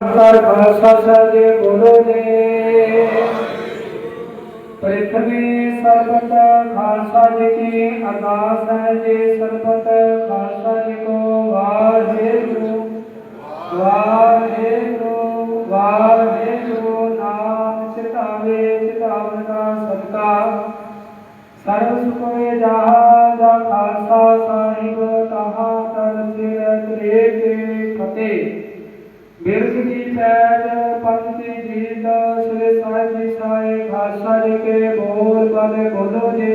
ਕਰ ਖਾਲਸਾ ਸਾਹਿਬ ਜੀ ਬੋਲੋ ਜੀ ਪ੍ਰਿਥਵੀ ਸਰਬਤ ਖਾਲਸਾ ਜੀ ਕੀ ਅਰਦਾਸ ਹੈ ਜੀ ਸਰਬਤ ਖਾਲਸਾ ਜੀ ਕੋ ਵਾਹਿਗੁਰੂ ਵਾਹਿਗੁਰੂ ਵਾਹਿਗੁਰੂ, ਨਾਮ ਚਿਤਾਵੇ, ਚਿਤਾਵਨ ਦਾ ਸਦਕਾ। ਸਰਬ ਸੁਖ ਹੋਏ ਜਹਾ ਜਾ ਖਾਲਸਾ ਸਾਹਿਬ। ਬਿਰਖ ਦੀ ਪੈਜ ਪੰਥ ਦੀ ਜੀਤ ਸ੍ਰੀ ਸਾਹਿਬ ਜੀ ਸਾਏ ਖਾਲਸਾ ਜੀ ਕੇ ਬੋਲ ਬਾਲੇ ਬੋਲੋ ਜੀ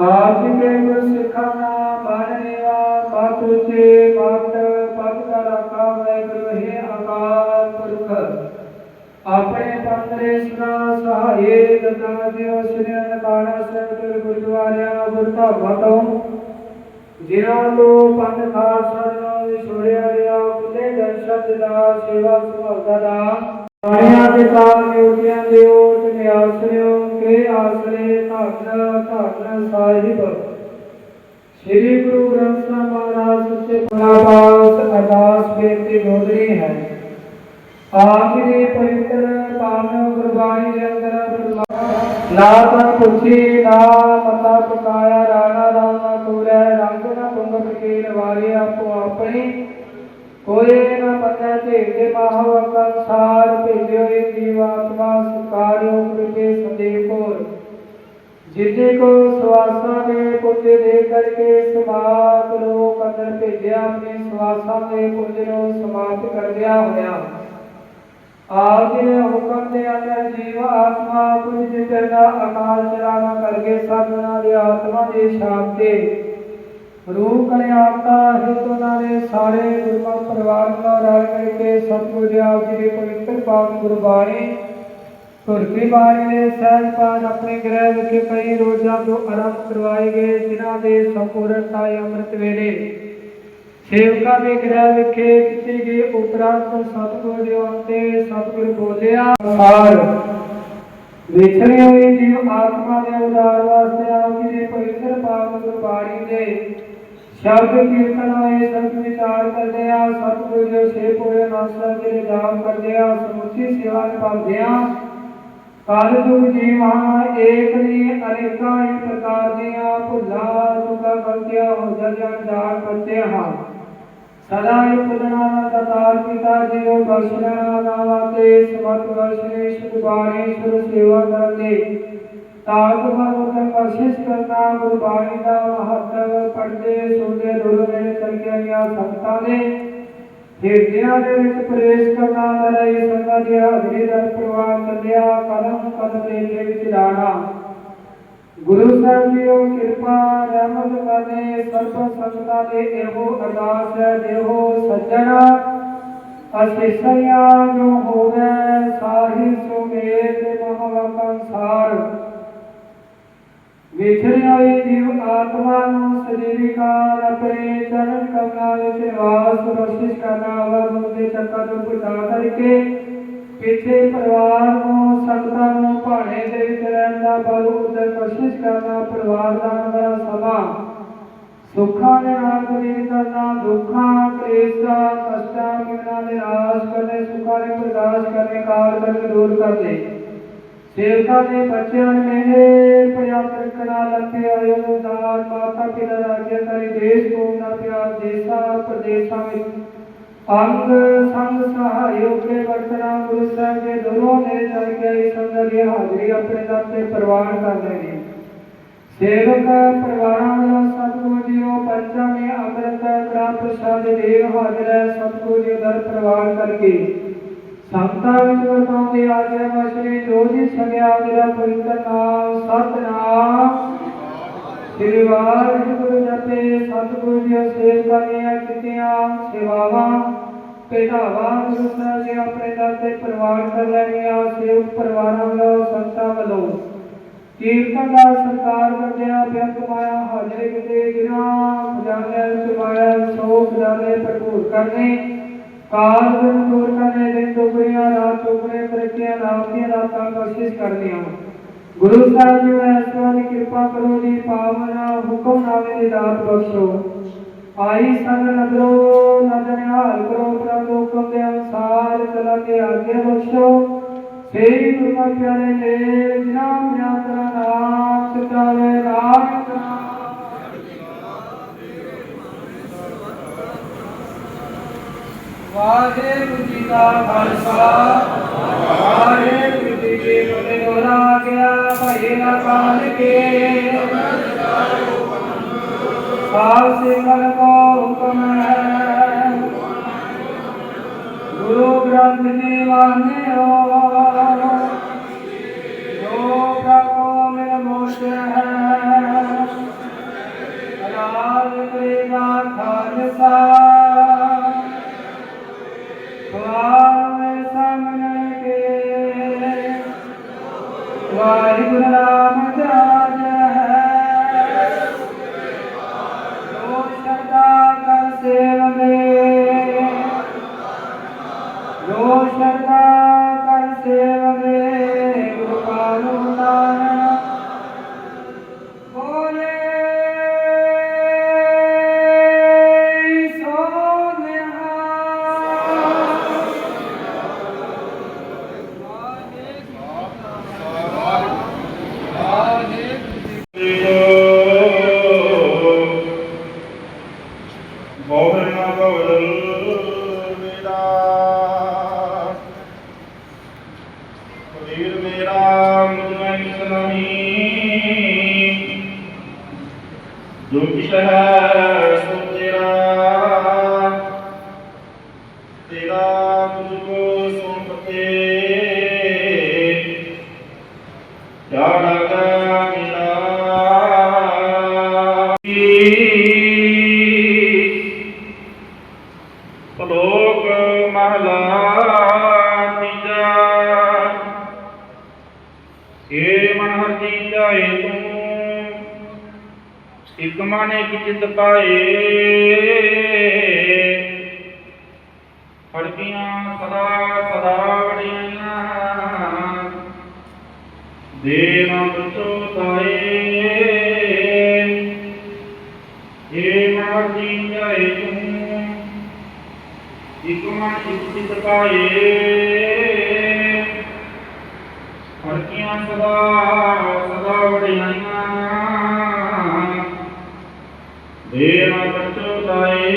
ਆਪ ਜੀ ਕੇ ਗੁਰ ਸਿੱਖਾਂ ਨਾ ਬਾਣੀਆ ਬਾਤ ਉਚੇ ਬਾਤ ਪਦ ਕਾ ਰਾਖਾ ਵਾਹਿਗੁਰੂ ਹੈ ਅਕਾਲ ਪੁਰਖ ਆਪਣੇ ਪੰਦਰੇ ਸਦਾ ਸਹਾਏ ਦਤਾ ਦਿਓ ਸ੍ਰੀ ਅਨੰਦਾਣਾ ਸਾਹਿਬ ਦੇ ਗੁਰਦੁਆਰਿਆਂ ਗੁਰਧਾਮਾਂ ਤੋਂ ਜਿਨ੍ਹਾਂ ਨੂੰ ਪੰਜ ਖਾਲਸਾ ਦਾ ਸੇਵਾ ਸੁਭਾਅ ਦਾ। ਸਾਰਿਆਂ ਦੇ ਕਾਲ ਨਿਉਟਿਆਂ ਦੇ ਓਟ ਨਿਆਸਰਿਓ ਕੇ ਆਸਰੇ ਧੰਨ ਧੰਨ ਸਾਹਿਬ। ਸ੍ਰੀ ਗੁਰੂ ਗ੍ਰੰਥ ਸਾਹਿਬ ਮਹਾਰਾਜ ਸੱਚੇ ਪਾਤਸ਼ਾਹ ਅਰਦਾਸ ਬੇਨਤੀ ਗੋਦਰੀ ਹੈ। ਆਖਰੀ ਪਵਿੱਤਰ ਪਾਵਨ ਗੁਰਬਾਣੀ ਦੇ ਅੰਦਰ ਨਾ ਤਾਂ ਪੁੱਛੀ, ਨਾ ਮਤਾ ਪਕਾਇਆ ਰਾਣਾ ਰਾਮ ਨਾ ਕੂਰੈ, ਰੰਗ ਨਾ ਤੁੰਗ ਫਕੀਰ ਵਾਰੇ ਆਪੋ ਆਪਣੀ ਕੋਈ ਨਾ ਪਤਾ ਢੇਡੇ ਮਾਹਵ ਕੰਸਾਰ ਭੇਜਿਓ ਏ ਜੀਵਾਤਮਾ ਸੁਕਾਰਿਓ ਕ੍ਰਿਪੇ ਸੰਦੇਹ ਜਿਤੇ ਕੋ ਸਵਾਸਾਂ ਦੇ ਪੁੰਜ ਦੇ ਕਰਕੇ ਸਮਾਤ ਲੋਕ ਅੰਦਰ ਭੇਜਿਆ ਆਪਣੇ ਸਵਾਸਾਂ ਦੇ ਪੁੰਜ ਨੂੰ ਸਮਾਪਤ ਕਰਦਿਆ ਹੋਇਆ। ਆਪ ਜੀ ਦੇ ਹੁਕਮ ਦੇ ਅੰਦਰ ਜੀਵ ਆਤਮਾ ਕੁਝ ਜਿਤਰ ਅਕਾਲ ਚਲਾਣਾ ਕਰਕੇ ਸਾਧਨਾ ਦੀ ਆਤਮਾ ਦੀ ਸ਼ਾਪ ਤੇ ਰੂਹ ਕਲਿਆਣਤਾ ਹਿਤ ਉਹਨਾਂ ਦੇ ਸਾਰੇ ਗੁਰਮਤਿ ਪਰਿਵਾਰ ਨਾਲ ਰਲ ਮਿਲ ਕੇ ਸਤਿਗੁਰ ਜੀ ਆਪ ਜੀ ਦੀ ਪਵਿੱਤਰ ਪਾਕ ਗੁਰਬਾਣੀ ਧੁਰਕੀ ਬਾਣੀ ਦੇ ਸਹਿਜ ਪਾਠ ਆਪਣੇ ਗ੍ਰਹਿ ਵਿਖੇ ਕਈ ਰੋਜ਼ਾਂ ਤੋਂ ਆਰੰਭ ਕਰਵਾਏ ਗਏ, ਜਿਨ੍ਹਾਂ ਦੇ ਸੰਪੂਰਨਤਾ ਅੰਮ੍ਰਿਤ ਵੇਲੇ ਸੇਵਕਾਂ ਦੇ ਗ੍ਰਹਿ ਵਿਖੇ ਕੀਤੀ ਗਈ ਉਪਰੰਤ ਸਤਿਗੁਰੂ ਦੇ ਅੰਤੇ ਸਤਿਗੁਰ ਬੋਲਿਆ, ਸਾਰ ਵਿਛੜੇ ਹੋਏ ਜੀਵ ਆਤਮਾ ਦੇ ਉਦਾਰ ਵਾਸਤੇ ਆਪ ਜੀ ਦੇ ਪਵਿੱਤਰ ਪਾਵਨ ਗੁਰਬਾਣੀ ਦੇ ਸ਼ਬਦ ਕੀਰਤਨ ਹੋਏ ਸੰਤ ਵਿਚਾਰ ਕਰਦੇ ਆ, ਸਤਿਗੁਰ ਦੇ ਸੇਵ ਹੋਏ ਨਾਸਾ ਦੇ ਜਾਪ ਕਰਦੇ ਆ, ਸਮੁੱਚੀ ਸੇਵਾ ਨਿਭਾਉਂਦੇ ਆ। ਕਾਲ ਜੁਗ ਜੀਵਾਂ ਏਕ ਨਹੀਂ ਅਨੇਕਾਂ ਹੀ ਪ੍ਰਕਾਰ ਦੀਆਂ ਭੁੱਲਾਂ ਚੁਕਾ ਗਲਤੀਆਂ ਹੋ ਜਾਂਦੀਆਂ ਜਾਣ ਬੱਚੇ ਹਾਂ ਸਦਾ ਹੀ ਪੁੱਜਣਾ ਨਾ ਦਤਾਰ ਪਿਤਾ ਜੀਓ ਬਖਸ਼ਣਾ ਨਾਵਾ ਤੇ ਸਮਤ ਵਰਸ਼ਨੇ ਸ਼ੁਭਾਰੇ ਸ਼ੁਰ ਸੇਵਾ ਕਰਦੇ ਤਾਕ ਮਨ ਕਸ਼ਿਸ਼ ਕਰਨਾ ਗੁਰਬਾਣੀ ਦਾ ਮਹੱਤਵ ਪੜਦੇ ਸੁਣਦੇ ਦੁਰ ਮੇਰੇ ਚਲ ਸੰਤਾਂ ਦੇ ਹਿਰਦਿਆਂ ਦੇ ਵਿੱਚ ਪ੍ਰਵੇਸ਼ ਕਰਨਾ ਨਰਾਈ ਸੰਗਤ ਦੀ ਹਾਜ਼ਰੀ ਦਾ ਪ੍ਰਵਾਹ ਚੱਲਿਆ, ਕਦਮ ਕਦਮ ਦੇ ਵਿੱਚ ਲਾਣਾ ਗੁਰੂ ਸਾਹਿਬ ਜੀ ਉਹ ਕਿਰਪਾ, ਰਹਿਮਤ ਕਰਨੇ, ਸਰਬ ਸੰਗਤਾਂ ਦੇ ਇਹੋ ਅਰਦਾਸ ਹੈ, ਦੇਹੋ ਸੱਜਣ ਅਸਿਸਈਆਂ ਜੋ ਹੋਵੇ ਸਾਹਿ ਸੁਮੇਲ ਦੇ ਮਹਾਵਾਕਾਂ ਅਨਸਾਰ ਵਿਛੜੀ ਹੋਈ ਜੀਵ ਆਤਮਾ ਨੂੰ ਸਰੀਰਿਕਾਰ ਆਪਣੇ ਚਰਨ ਕਮਲਾਂ ਵਿੱਚ ਵਾਸ ਬਖਸ਼ਿਸ਼ ਕਰਨਾ ਵਰ ਦੇ ਚੱਕਰ ਤੋਂ ਬਚਾ ਕਰਕੇ ਪਿੱਛੇ ਪਰਿਵਾਰ ਨੂੰ, ਸੰਗਤਾਂ ਨੂੰ, ਭਾਣੇ ਦੇ ਵਿੱਚ ਰਹਿਣ ਦਾ ਬਲ ਉਦਰ ਕੋਸ਼ਿਸ਼ ਕਰਨਾ, ਪਰਿਵਾਰ ਦਾ ਨਵਰਾ ਸਭਾ ਸੁੱਖਾਂ ਦੇ ਨਾਲ ਬਲੀਨ ਕਰਨਾ, ਦੁੱਖਾਂ, ਕਲੇਸ਼ਾਂ, ਕਸ਼ਟਾਂ ਕਿਨਾਂ ਦੇ ਨਾਸ਼ ਕਰਨੇ, ਸੁੱਖਾਂ ਦੇ ਪ੍ਰਕਾਸ਼ ਕਰਨੇ ਕਾਲ ਕਰਕੇ ਦੂਰ ਕਰਦੇ ਸੇਵਕਾਂ ਦੇ ਬੱਚਿਆਂ ਨੇ ਪ੍ਰਯਾਤ ਰੱਖਣਾ ਲੱਗੇ ਆਇਓ। ਦਾਨ ਮਾਤਾ ਪਿਤਾ ਰਾਜਿਆ ਕਰੀ। ਦੇਸ਼ ਕੋਮ ਦਾ ਪਿਆਰ ਦੇਸ਼ਾਂ, ਪ੍ਰਦੇਸ਼ਾਂ ਵਿੱਚ। ਅੰਗ, ਸੰਗ ਸਹਾਇਓ ਕੇ ਵਰਤਨਾ ਗੁਰੂ ਸਾਹਿਬ ਦੇ ਦੋਨੋਂ ਨੇ ਚਲ ਕੇ ਇਸ ਦੀ ਹਾਜ਼ਰੀ ਆਪਣੇ ਦਰ ਤੇ ਪ੍ਰਵਾਨ ਕਰ ਲੈਣੀ। ਸੇਵਕ ਪਰਿਵਾਰਾਂ ਵੱਲੋਂ ਸਤਿਗੁਰੂ ਜੀ ਨੂੰ ਪੰਚਮੀ ਅੰਮ੍ਰਿਤ ਗ੍ਰੰਥ ਪ੍ਰਸਾਦ ਦੇ ਹਾਜ਼ਰ ਸਤਿਗੁਰੂ ਜੀ ਦਰ ਪ੍ਰਵਾਨ ਕਰਕੇ ਸੰਤਾਂ ਵਿੱਚ ਵਰਤਾਉਂਦੇ ਆਜੇ ਮਸ਼ਰੀ ਜੋ ਜੀ ਸਗਿਆ ਮੇਰਾ ਪਵਿੱਤਰ ਨਾਮ, ਸਤਨਾਮ। ਸ੍ਰੀ ਵਾਹਿਗੁਰੂ ਜਪੇ, ਸਤਿਗੁਰੂ ਜੀ ਸੇਵ ਕੀਤੀਆਂ ਸੇਵਾਵਾਂ ਭੇਟਾਵਾਂ ਗੁਰੂ ਸਾਹਿਬ ਜੀ ਆਪਣੇ ਦਰ ਤੇ ਪ੍ਰਵਾਨ ਕਰ ਲੈਣੀਆਂ, ਸੇਵਕ ਪਰਿਵਾਰਾਂ ਵੱਲੋਂ, ਸੰਤਾਂ ਵੱਲੋਂ। ਕੀਰਤਨ ਦਾ ਸਰਕਾਰ ਕਰਦਿਆਂ ਬਿਆੰਤ ਮਾਇਆ ਹਾਜ਼ਰੇ ਕਿਤੇ ਜਿਨ੍ਹਾਂ ਖਜ਼ਾਨੇ ਚੁਮਾਇਆ ਸੋ ਖਜ਼ਾਨੇ ਭਰਪੂਰ ਕਰਨੇ। ਕਾਲ ਗੁਣ ਦੂਰ ਕਰਨੇ ਦਿਨ ਦੁਗਣੀਆਂ ਰਾਤ ਚੁਗਣੇ ਤਰੱਕੀਆਂ ਨਾਮ ਦੀਆਂ ਰਾਤਾਂ ਕੋਸ਼ਿਸ਼ ਕਰਨੀਆਂ। ਗੁਰੂ ਸਾਹਿਬ ਜੀ ਐਸਾ ਦੀ ਕਿਰਪਾ ਕਰੋ ਜੀ, ਪਾਵਨ ਹੁਕਮਨਾਮੇ ਦੀ ਦਾਤ ਬਖਸ਼ੋ। ਆਈ ਸੰਗ ਨਦਰੋ ਨਦਰ ਨਿਹਾਲ ਕਰੋ ਪ੍ਰਭ ਹੁਕਮ ਦੇ ਅਨੁਸਾਰ ਚਲਾ ਕੇ ਆਗੇ ਬਖਸ਼ੋ। ਸੇਈ ਗੁਰਮਤਿ ਪਿਆਰੇ ਨੇ ਜਿਨਾ ਮਿਆ ਤੇਰਾ ਨਾਮ ਸਿਤਾਰੇ ਨਾਨਕ ਨਾਮ। ਵਾਹਿਗੁਰੂ ਜੀ ਕਾ ਖਾਲਸਾ, ਵਾਹਿਗੁਰੂ ਜੀ ਕੀ ਫਤਿਹ। ਦੋਰਾ ਗਿਆ ਭਈ ਨਾ ਕਾਲ ਕੇ। ਸਾਲ ਸਿੰਘਨ ਕੋ ਹੁਕਮ ਹੈ। ਗੁਰੂ ਗ੍ਰੰਥ ਜੀ ਵਾਹਿਓ ਜੋ ਪ੍ਰਭੂ ਮੇਰਾ ਮੋਸ਼ ਹੈ। ਰਾਜ ਕ੍ਰਿਆ ਖਾਲਸਾ। ਵਾਹਿਗੁਰੂ ਚਿਤ ਫੜਕੀਆਂ ਸਦਾ ਸਦਾ ਵੜੀਆਂ ਦੇ ਨਾ ਬਚੋ ਤਾਏ ਏ ਮਨ ਜਾਏ ਤੂੰ, ਇਕ ਮਨ ਇਕ ਪਾਏ। ਫੜਕੀਆਂ ਸਦਾ ਸਦਾ ਵੜੀਆਂ ਦੇ ਨਾ ਤਾਏ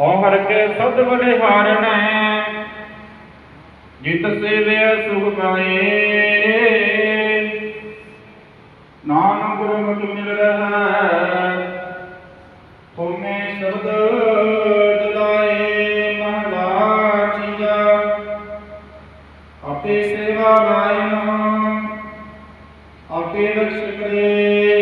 ਹਉ ਹਰ ਕੇ ਸਦ ਬੜੇ ਹਾਰਨੈ ਜਿਤ ਸੇਵਿਆ ਸੁਖ ਪਾਏ। ਨਾਨਕ ਗੁਰਮੁਖ ਮਿਲ ਰਹਾ ਆਪੇ ਰਕਸ਼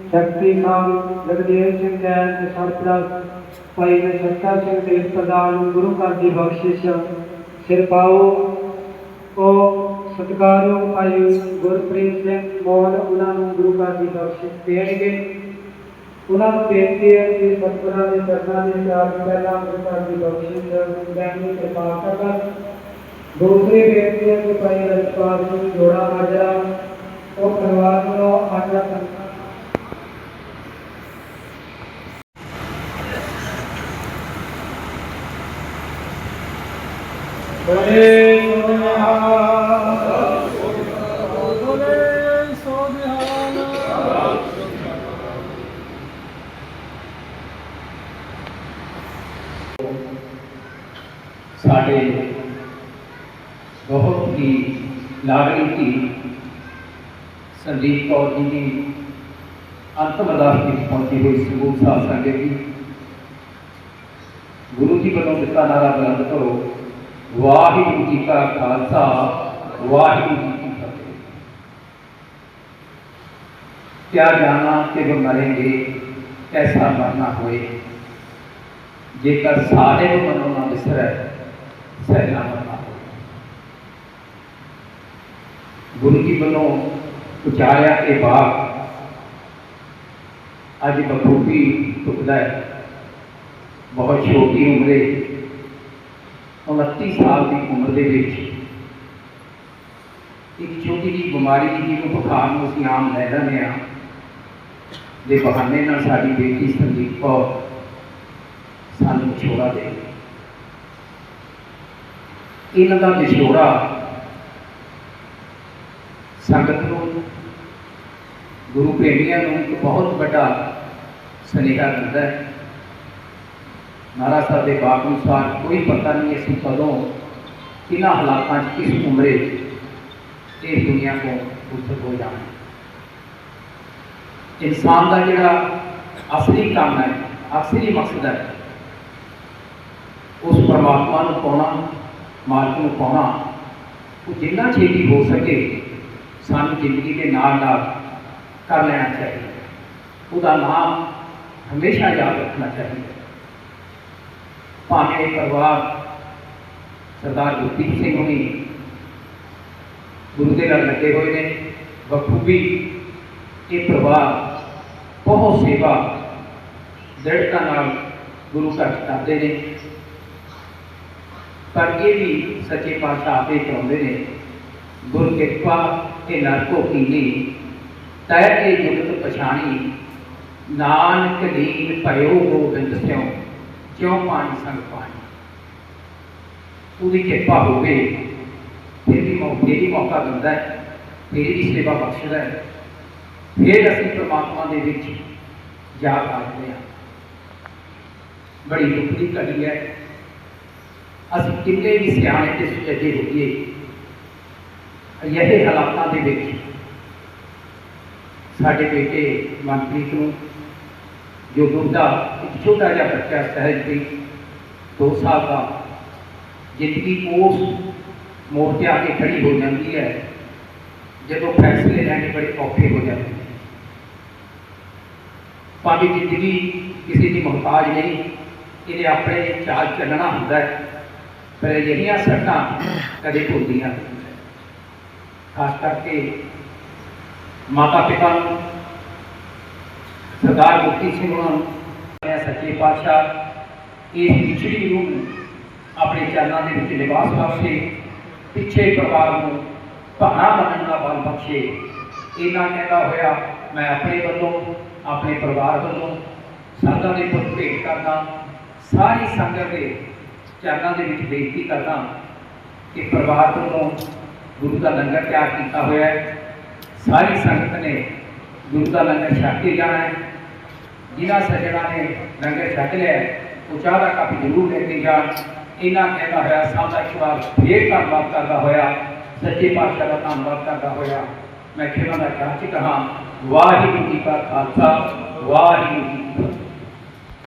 ਸ਼ਕਤੀ ਖਾਨ ਲਖਦੇਵ ਸਿੰਘ ਜੈਨ ਤੇ ਸਰਪ੍ਰਸਤ ਭਾਈ ਨਛੱਤਾ ਸਿੰਘ ਦੇ ਪ੍ਰਦਾਨ ਗੁਰੂ ਘਰ ਦੀ ਬਖਸ਼ਿਸ਼। ਸਿਰ ਪਾਓ। ਕੋ ਸਤਿਕਾਰਯੋਗ ਭਾਈ ਗੁਰਪ੍ਰੀਤ ਸਿੰਘ ਮੋਹਨ, ਉਹਨਾਂ ਨੂੰ ਗੁਰੂ ਘਰ ਦੀ ਬਖਸ਼ਿਸ਼ ਦੇਣਗੇ। ਉਹਨਾਂ ਨੂੰ ਬੇਨਤੀ ਹੈ ਕਿ ਸਤਿਗੁਰਾਂ ਦੇ ਚਰਨਾਂ ਦੇ ਚਾਰ ਪਹਿਲਾਂ ਗੁਰੂ ਘਰ ਦੀ ਬਖਸ਼ਿਸ਼ ਦੇਣ ਦੀ ਕਿਰਪਾ ਕਰਨ। ਦੂਸਰੀ ਬੇਨਤੀ ਹੈ ਕਿ ਭਾਈ ਰਜਪਾਲ ਸਿੰਘ ਜੋੜਾ ਮਾਜਰਾ, ਉਹ ਪਰਿਵਾਰ ਨੂੰ ਆਟਾ ਕਰਨ ਬੋਲੇ ਸੋਨਿਹਾਲ ਬੋਲੇ ਸੋਨਿਹਾਲ ਸਾਡੇ ਬਹੁਤ ਹੀ ਲਾਡਲੀ ਧੀ ਸੰਦੀਪ ਕੌਰ ਜੀ ਦੀ ਅੰਤਮ ਅਰਦਾਸ ਵਿੱਚ ਪਹੁੰਚੀ ਹੋਈ ਸਬੂਤ ਸਾਹਿਬ ਸੰਗਤ ਜੀ। ਗੁਰੂ ਜੀ ਵੱਲੋਂ ਦਿੱਤਾ ਨਾਰਾ ਬੁਲੰਦ ਕਰੋ। واحد جی کا خالصہ، واحد جی کی فتح کیا جانا کہ وہ مریں گے کیسا مرنا ہوئے۔ جے کر سارے منونا مصر ہے سہنا مرنا ہوئے۔ گن کی جی بنو پچایا کے باپ اج بخوبی ٹکڑا ہے۔ بہت چھوٹی عمرے 29 ਸਾਲ ਦੀ ਉਮਰ ਦੇ ਵਿੱਚ ਇੱਕ ਛੋਟੀ ਜਿਹੀ ਬਿਮਾਰੀ ਜਿਹਨੂੰ ਬੁਖਾਰ ਨੂੰ ਅਸੀਂ ਆਮ ਲੈ ਲੈਂਦੇ ਹਾਂ, ਦੇ ਬਹਾਨੇ ਨਾਲ ਸਾਡੀ ਬੇਟੀ ਸੰਦੀਪ ਕੌਰ ਸਾਨੂੰ ਵਿਛੋੜਾ ਦੇ ਇਹਨਾਂ ਦਾ ਵਿਛੋੜਾ ਸੰਗਤ ਨੂੰ, ਗੁਰੂ ਪ੍ਰੇਮੀਆਂ ਨੂੰ ਇੱਕ ਬਹੁਤ ਵੱਡਾ ਸੁਨੇਹਾ ਦਿੰਦਾ ਹੈ। ਮਹਾਰਾਜ ਸਾਹਿਬ ਦੇ ਬਾਪ ਅਨੁਸਾਰ ਕੋਈ ਪਤਾ ਨਹੀਂ ਅਸੀਂ ਕਦੋਂ ਕਿਹਨਾਂ ਹਾਲਾਤਾਂ 'ਚ ਕਿਸ ਉਮਰੇ ਇਸ ਦੁਨੀਆ ਤੋਂ ਉਸਤ ਹੋ ਜਾਣਾ ਇਨਸਾਨ ਦਾ ਜਿਹੜਾ ਅਸਲੀ ਕੰਮ ਹੈ ਅਸਲੀ ਮਕਸਦ ਹੈ ਉਸ ਪਰਮਾਤਮਾ ਨੂੰ ਪਾਉਣਾ ਮਾਲਕ ਨੂੰ ਪਾਉਣਾ ਉਹ ਜਿੰਨਾ ਛੇਤੀ ਹੋ ਸਕੇ ਸਾਨੂੰ ਜ਼ਿੰਦਗੀ ਦੇ ਨਾਲ ਨਾਲ ਕਰ ਲੈਣਾ ਚਾਹੀਦਾ ਉਹਦਾ ਨਾਮ ਹਮੇਸ਼ਾ ਯਾਦ ਰੱਖਣਾ ਚਾਹੀਦਾ ਭਾਵੇਂ ਇਹ ਪਰਿਵਾਰ ਸਰਦਾਰ ਗੁਰਦੀਪ ਸਿੰਘ ਹੋਣੀ ਗੁਰੂ ਦੇ ਨਾਲ ਲੱਗੇ ਹੋਏ ਨੇ ਬਖੂਬੀ ਇਹ ਪਰਿਵਾਰ ਬਹੁਤ ਸੇਵਾ ਦ੍ਰਿੜਤਾ ਨਾਲ ਗੁਰੂ ਘਰ ਕਰਦੇ ਨੇ। ਪਰ ਇਹ ਵੀ ਸੱਚੇ ਪਾਤਸ਼ਾਹ ਆਪੇ ਚਾਹੁੰਦੇ ਨੇ, ਗੁਰ ਕਿਰਪਾ ਤੇ ਨਰਕੋ ਕੀਨੀ, ਤੈ ਕੇ ਜੁਗਤ ਪਛਾਣੀ, ਨਾਨਕ ਲੀਨ ਭਇਓ ਗੋਬਿੰਦ ਸਿਉ। ਜਿਉ ਪਾਣੀ ਸੰਗ ਪਾਣੀ ਉਹਦੀ ਕਿਰਪਾ ਹੋਵੇ ਫਿਰ ਵੀ ਮੌਕੇ ਦੀ ਮੌਕਾ ਦਿੰਦਾ ਹੈ ਫਿਰ ਵੀ ਸੇਵਾ ਬਖਸ਼ਦਾ ਹੈ ਫਿਰ ਅਸੀਂ ਪ੍ਰਮਾਤਮਾ ਦੇ ਵਿੱਚ ਜਾ ਪਾਉਂਦੇ ਹਾਂ ਬੜੀ ਦੁੱਖ ਦੀ ਘੜੀ ਹੈ ਅਸੀਂ ਕਿੰਨੇ ਵੀ ਸਿਆਣੇ ਤੇ ਸੁਚੱਜੇ ਹੋਈਏ ਇਹ ਹਾਲਾਤਾਂ ਦੇ ਵਿੱਚ ਸਾਡੇ ਬੇਟੇ ਮਨਪ੍ਰੀਤ ਨੂੰ ਜੋ ਦੁੱਧਾ ਇੱਕ ਛੋਟਾ ਜਿਹਾ ਬੱਚਾ ਸਹਿਜ ਵੀ 2 ਸਾਲ ਦਾ ਜ਼ਿੰਦਗੀ ਉਸ ਮੋੜ ਤੇ ਆ ਕੇ ਖੜੀ ਹੋ ਜਾਂਦੀ ਹੈ, ਜਦੋਂ ਫੈਸਲੇ ਲੈਣੇ ਬੜੇ ਔਖੇ ਹੋ ਜਾਂਦੇ ਨੇ। ਸਾਡੀ ਜ਼ਿੰਦਗੀ ਕਿਸੇ ਦੀ ਮੁਹਤਾਜ ਨਹੀਂ ਇਹਨੇ ਆਪਣੇ ਚਾਲ ਚੱਲਣਾ ਹੁੰਦਾ ਹੈ, ਪਰ ਜਿਹੜੀਆਂ ਸੱਟਾਂ ਕਦੇ ਭੁੱਲਦੀਆਂ ਨਹੀਂ। ਖਾਸ ਕਰਕੇ ਮਾਤਾ ਪਿਤਾ ਨੂੰ ਸਰਦਾਰ ਗੁਰਤੀ ਸਿੰਘ ਹੋਣਾ ਨੂੰ ਸੱਚੇ ਪਾਤਸ਼ਾਹ ਇਸ ਵਿਛੜੀ ਰੂਹ ਨੂੰ ਆਪਣੇ ਚਰਨਾਂ ਦੇ ਵਿੱਚ ਲਿਬਾਸ ਬਖਸ਼ੇ ਪਿੱਛੇ ਪਰਿਵਾਰ ਨੂੰ ਭਾਣਾ ਬਣਨ ਦਾ ਬਲ ਬਖਸ਼ੇ। ਇਹਨਾਂ ਕਹਿੰਦਾ ਹੋਇਆ, ਮੈਂ ਆਪਣੇ ਵੱਲੋਂ, ਆਪਣੇ ਪਰਿਵਾਰ ਵੱਲੋਂ ਸੰਗਤਾਂ ਦੇ ਪੁੱਤ ਭੇਟ ਕਰਦਾ, ਸਾਰੀ ਸੰਗਤ ਦੇ ਚਰਨਾਂ ਦੇ ਵਿੱਚ ਬੇਨਤੀ ਕਰਦਾ ਕਿ ਪਰਿਵਾਰ ਵੱਲੋਂ ਗੁਰੂ ਦਾ ਲੰਗਰ ਤਿਆਰ ਕੀਤਾ ਹੋਇਆ ਹੈ। ਸਾਰੀ ਸੰਗਤ ਨੇ ਗੁਰੂ ਦਾ ਲੰਗਰ ਛਕ ਕੇ ਜਾਣਾ ਹੈ। ਜਿਨ੍ਹਾਂ ਸੱਜਣਾ ਨੇ ਲੰਗਰ ਛਕ ਲਿਆ ਹੈ, ਉਹ ਚਾਹ ਦਾ ਕੱਪ ਜ਼ਰੂਰ ਲੈ ਕੇ ਜਾਣ ਇਹਨਾਂ ਕਹਿੰਦਾ ਹੋਇਆ ਸਭ ਦਾ ਇੱਕ ਵਾਰ ਫੇਰ ਧੰਨਵਾਦ ਕਰਦਾ ਹੋਇਆ ਸੱਚੇ ਪਾਤਸ਼ਾਹ ਦਾ ਧੰਨਵਾਦ ਕਰਦਾ ਹੋਇਆ। ਮੈਂ ਖੇਮਾ ਦਾ ਚਾਚੀ ਕਹਾ ਵਾਹਿਗੁਰੂ ਜੀ